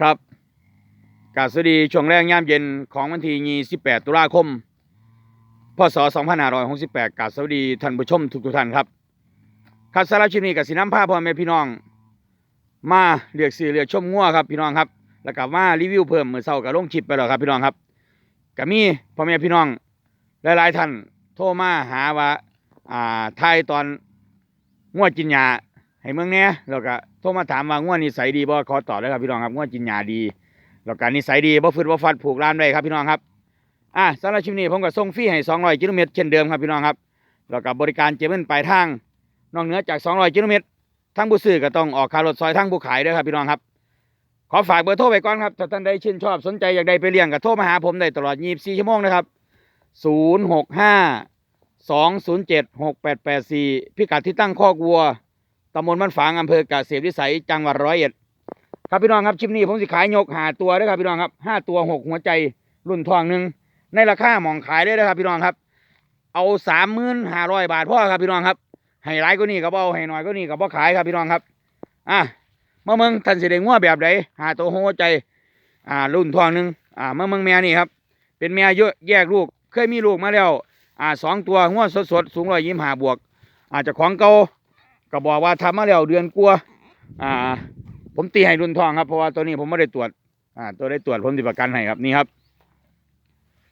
ครับกาสดีช่วงแรกยามเย็นของวันที่28ตุลาคม พศ 2568กาสวัสดีท่านผู้ชมทุกทุกท่านครับครับสารชินี้กับสิน้ำผ้าพ่อแม่พี่น้อง มาเรียกสื่อเรียกชมงัวครับพี่น้องครับ แล้วก็มารีวิวเพิ่มเมื่อเช้ากับลงคลิปไปแล้วครับพี่น้องครับก็มีพ่อแม่พี่น้องหลายๆท่านโทรมาหาว่าอ่าไทยตอนงัวกินยา ให้เมืองเนี้ยแล้วก็โทรมาถามว่างัวนิสัยดีบ่ขอตอบเลยครับพี่น้องครับงัวกินยาดีแล้วก็นิสัยดีบ่ฟืดบ่ฟัดผูกร้านไว้ครับพี่น้องครับอะสำหรับชิปนี้ผมก็ส่งฟรีให้200กิโลเมตรเช่นเดิมครับพี่น้องครับแล้วก็บริการเจมินปลายทางนอกเหนือจาก 200กิโลเมตรทั้งผู้ซื้อก็ต้องออกค่ารถซอยทั้งผู้ขายด้วยครับพี่น้องครับ ขอฝากเบอร์โทรไว้ก่อนครับถ้าท่านใดชื่นชอบสนใจอยากได้ไปเลี้ยงก็โทรมาหาผมได้ตลอด 24 ชั่วโมงนะครับ 065 207 6884 พิกัดที่ตั้งคอกวัว ตำบลบ้านฝางอำเภอกเกษตรวิสัยจังหวัดร้อยเอ็ดครับพี่น้องครับชิปนี้ผมสิขายยกหาตัวด้วยครับพี่น้องครับห้าตัวหกหัวใจรุ่นทองหนึ่งในราคาหมองขายได้เลยครับ พี่น้องครับ เอาสามหมื่นห้าร้อยบาทพ่อครับพี่น้องครับให้หลายก็นี่ก็เบาให้น้อยก็นี่ก็บ่ขายครับพี่น้องครับอะเมื่อเมืองท่านสิได้งัวแบบใดหาตัวหัวใจ อ่า รุ่นทองหนึ่งอ่าเมื่อเมืองแม่นี่ครับ เป็นแม่เยอะแยกลูกเคยมีลูกมาแล้ว อ่าสองตัวงัวสดสดสูงร้อยยี่สิบห้าบวก อาจจะของเก่า ก็บอกว่าทำมาแล้วเดือนกลัวาอ่า ผมตีให้รุ่นทองครับเพราะว่าตัวนี้ผมไม่ได้ตรวจ อ่า ตัวได้ตรวจผมติประกันให้ครับนี่ครับ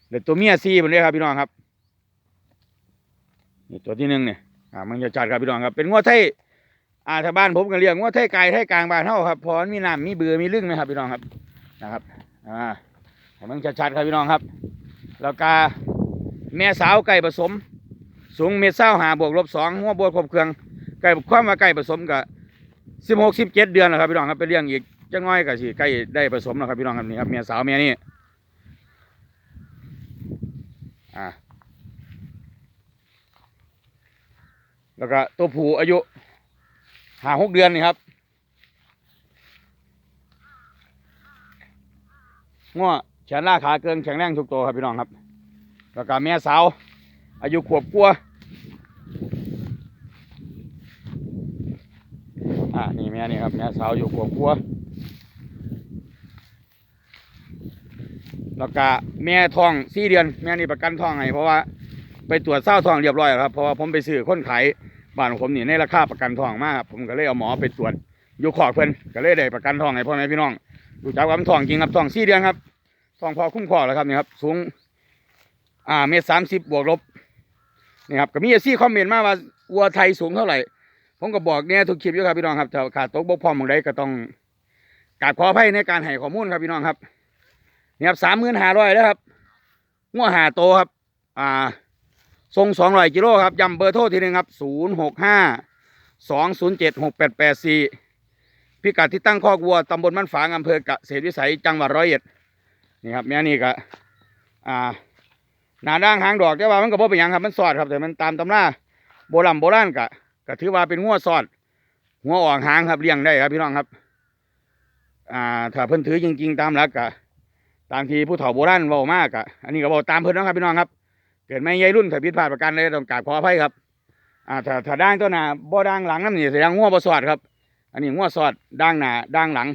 เดี๋ยวตัวเมียซีมันเลยครับพี่น้องครับนี่ตัวที่หนึ่งเนี่ยอ่ามันจะจัดครับพี่น้องครับ เป็นงวดไทยอ่าถ้าบ้านผมก็เรียกงวดไทยไก่ไทยกลางบ้านเท่าครับพอมีน้ำมีเบือมีลึ่งนะครับพี่น้องครับนะครับอ่าให้มันชัดๆครับพี่น้องครับ แล้วก็แม่สาวไก่ผสม สูงเมตรเศร้าหาบวกลบสองหัวบวกครบเครื่อง ไก่ความว่าไก่ผสมกับสิบหกสิบเจ็ดเดือนแล้วครับพี่น้องครับไปเลี้ยงอีกจังน้อยก็สิใกล้ได้ผสมแล้วครับพี่น้องครับนี่ครับเมียสาวเมียนี่อ่าแล้วก็ตัวผู้อายุห้าหกเดือนนี่ครับง้อแขนล่าขาเกินแข็งแรงทุกตัวครับพี่น้องครับ แล้วก็เมียสาวอายุขวบกลัวา อ่านี่แม่นี่ครับแม่สาวอยู่ขวบกลัวแล้วก็แม่ท้องสี่เดือน แม่นี่ประกันท้องให้เพราะว่าไปตรวจเศร้าท้องเรียบร้อยแล้วครับเพราะว่าผมไปซื้อคนขายบ้านของผมนี่ในราคาประกันท้องมากครับผมก็เลยเอาหมอไปตรวจอยู่ขอกเพิ่นก็เลยได้ประกันท้องให้พ่อแม่พี่น้องดูจากความท้องจริงครับท้องสี่เดือนครับท้องพอคุ้มครองแล้วครับนี่ครับสูงอ่าเมตรสามสิบบวกลบนี่ครับก็มีเอซี่คอมเมนต์มาว่าวัวไทยสูงเท่าไหร่ ผมก็บอกเนี่ยทุกคลิปอยู่ครับพี่น้องครับถ้าขาดตกบกพร่องบางใดก็ต้องกราบขออภัยในการให้ข้อมูลครับพี่น้องครับนี่ครับสามหมื่นห้าร้อยแล้วครับงัวหาโตครับ อ่าทรงสองร้อยกิโลครับย้ำเบอร์โทรทีหนึงครับศูนย์หกห้าสองศูนย์เจ็ดหกแปดแปดสี่พิกัดที่ตั้งคอกวัวตำบลมันฝางอำเภอกเกษตรวิสัยจังหวัดร้อยเอ็ดนี่ครับแม่นี่ก็อ่าหน้าด่างหางดอกแต่ว่ามันก็บ่เป็นหยังครับมันสอดครับแต่มันตามตำราโบราณโบราณกะ ก็ถือว่าเป็นงัวซอดงัวอ่องหางครับเลี้ยงได้ครับพี่น้องครับ อ่าถ้าเพิ่นถือจริง ๆ ตามหลักกะตามที่ผู้เฒ่าโบราณเว้ามากกะอันนี้ก็บอกตามเพิ่นเนาะครับพี่น้องครับ เกิดไม่ใหญ่รุ่นถ้าผิดพลาดประการเลยต้องกราบขออภัยครับ อ่าถ้าถ้าด่างตัวหน้าบ่ด่างหลังนั่นนี่แสดงงัวบ่ซอดครับ อันนี้งัวซอดด่างหน้าด่างหลัง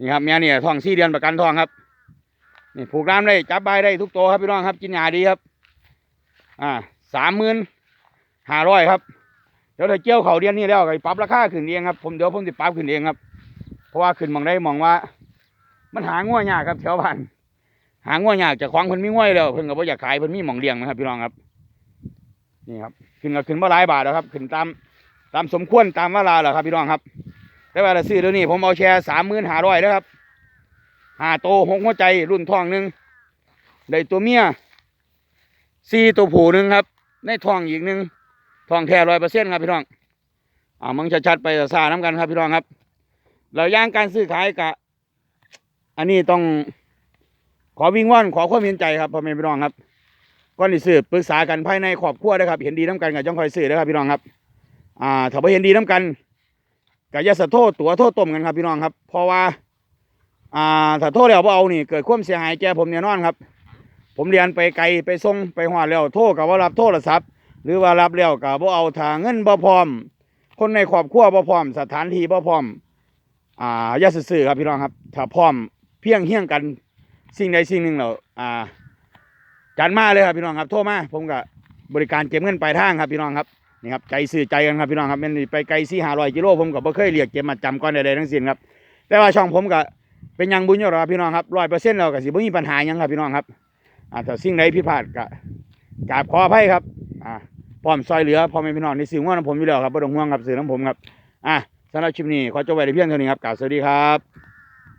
นี่ครับแม่เนี่ยท้องสี่เดือนประกันท้องครับ นี่ผูกร้านได้จับใบได้ทุกตัวครับพี่น้องครับ กินยาดีครับ อ่าสามหมื่นห้าร้อยครับ เดี๋ยวถ้าเกี่ยวเขาเดือนนี้แล้วก็ปรับราคาขึ้นเองครับผมเดี๋ยวผมจะปรับขึ้นเองครับ เพราะว่าขึ้นมองได้มองว่า มันหาง่วยยากครับแถวบ้านหาง่วยยากจากของเพิ่นมีง่วยแล้วเพิ่นก็บ่อยากขายเพิ่นมีหมองเลี้ยงนะครับพี่น้องครับ นี่ครับ ขึ้นก็ขึ้นมาหลายบาทแล้วครับ ขึ้นตามตามสมควรตามเวลาแล้วครับพี่น้องครับ แต่ว่าถ้าซื้อเดี๋ยวนี้ผมเอาแชร์สามหมื่นห้าร้อยแล้วครับห้าโตหกหัวใจรุ่นทองหนึ่งได้ตัวเมียสี่ตัวผู้หนึ่งครับ ในทองอีกหนึ่ง ทองแท้ร้อยเปอร์เซ็นต์ครับพี่น้องอ่ามึงชัดๆไปซาน้ำกันครับพี่น้องครับเราย่างการซื้อขายกะ อันนี้ต้องขอวิ่งว่อนขอความเห็นใจครับพ่อแม่พี่น้องครับก่อนที่ซื้อปรึกษากันภายในครอบครัวนะครับ เห็นดีน้ำกันกับจ้องคอยซื้อนะครับพี่น้องครับ อ่าถ้าไม่เห็นดีน้ำกันกับยาสะโทษตัวโทษต้มกันครับพี่น้องครับ เพราะว่า อ่าถ้าโทษแล้วเอานี่เกิดความเสียหายแก่ผมแน่นอนครับ ผมเรียนไปไกลไปส่งไปหอดแล้วโทษกับว่ารับโทษรศัพท์ หรือว่ารับแล้วก็บ่เอาทางเงินบ่พร้อม คนในครอบครัวบ่พร้อม สถานที่บ่พร้อม อ่าอย่าซื่อครับพี่น้องครับ ถ้าพร้อมเพียงเฮี้ยงกันสิ่งใดสิ่งหนึ่งเราอ่าจันมาเลยครับพี่น้องครับ โทรมาผมก็บริการเก็บเงินปลายทางครับพี่น้องครับนี่ครับใจซื่อใจกันครับพี่น้องครับแมันไปไกลสี่ห้าร้อยกิโลผมก็บ่เคยเรียกเก็บมาจำก้อนใดๆทั้งสิ้นครับแต่ว่าช่องผมก็เป็นยังบุญอยู่หรอกครับพี่น้องครับร้อยเปอร์เซ็นต์เราก็สิบ่มีปัญหายังครับพี่น้องครับอ่าแต่สิ่งใดผิดพลาดก็กราบขออภัยครับ พร้อมซอยเหลือพ่อแม่พี่น้องในสื่อว่าน้ำผมอยู่แล้วครับบ่ต้องห่วงครับสื่อน้ำผมครับอะสำหรับคลิปนี้ขอจบไว้ในเพียงเท่านี้ครับกล่าวสวัสดีครับ